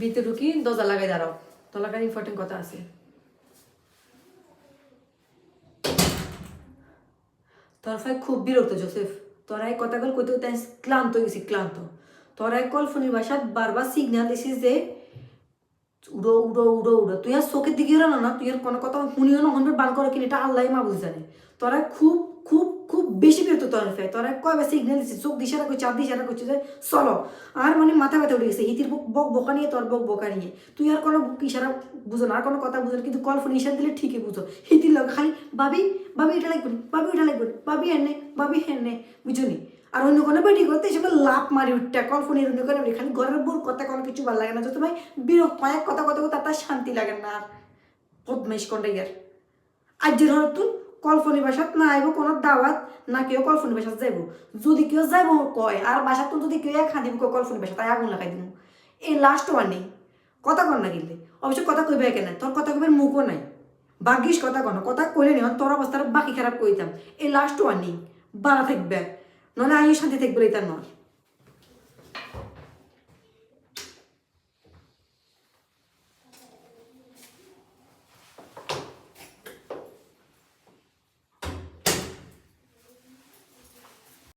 ভিতরে ঢুকি, দরজা লাগাই দাঁড়াও। তলাকার ইম্পর্টেন্ট কথা আছে। তোর ভাই খুব বিরক্ত, জোসেফ। তোরা এই কথাগুলো কইতে কইতে ক্লান্ত গেছি, ক্লান্ত। তোরা এই কল্পনির বাসাত বারবার সিগন্যাল দিছিস যে, উড়ো উড়ো উড়ো উড়ো। তুই আর চোখের দিকে এলো না, তুই আর কোনো কথা শুনিও না শুনবে বান করে কিনা এটা আল্লাহ মা বুঝ জানে। তোরা খুব বেশি বিরক্ত তোর ফে তোরা কয়বার সিগন্যাল দিছিস চোখ দিশারা করছে চাপ দিশারা করছে যে চলো। আর মানে মাথা ব্যথা উঠে গেছে হিতির বক বক নিয়ে তোর বক বোকা নিয়ে। তুই আর কোনো ইশারা বুঝো না আর কোনো কথা বুঝো না কিন্তু ফোন ইশারা দিলে ঠিকই বুঝো। হিতির লোক খালি বাবি বাবি এটা লাগবে না, বাবি এটা লাগবে না, বাবি হেনে বাবি হেনে বুঝুনি আর অন্য কোনো বেটি করতে এসে লাভ মারি উঠতে কল্পনের অন্য কোনো খালি ঘরের বোর কথা কোনো কিছু ভালো লাগে না। যত ভাই বিরক্ত পায় কথা কথা কথা তার শান্তি লাগে না। আর বদমাইশ কোনটা ইয়ার আজ যে ধর তুই কল্পনি বাসাত না আইব কোনো দাওয়াত, না কেউ কল্পনী বাসাত যাইব। যদি কেউ যাইব কয়, আর বাসাত যদি কেউ এক দিব কেউ কল্পনী বাসাত তাই আগুন লাগাই দিব এই লাস্ট ওয়ার্নিং কথা কন না কিনলে অবশ্য কথা কইবে কেন তোর কথা কইবার মুখও নাই। ভাগ্যিস কথা কন, কথা কইলে নি তোর অবস্থার বাকি খারাপ কইতাম। এই লাস্ট নেই বাড়া থাকবে নলে আইও শান্তি থাকবে এটা নয়।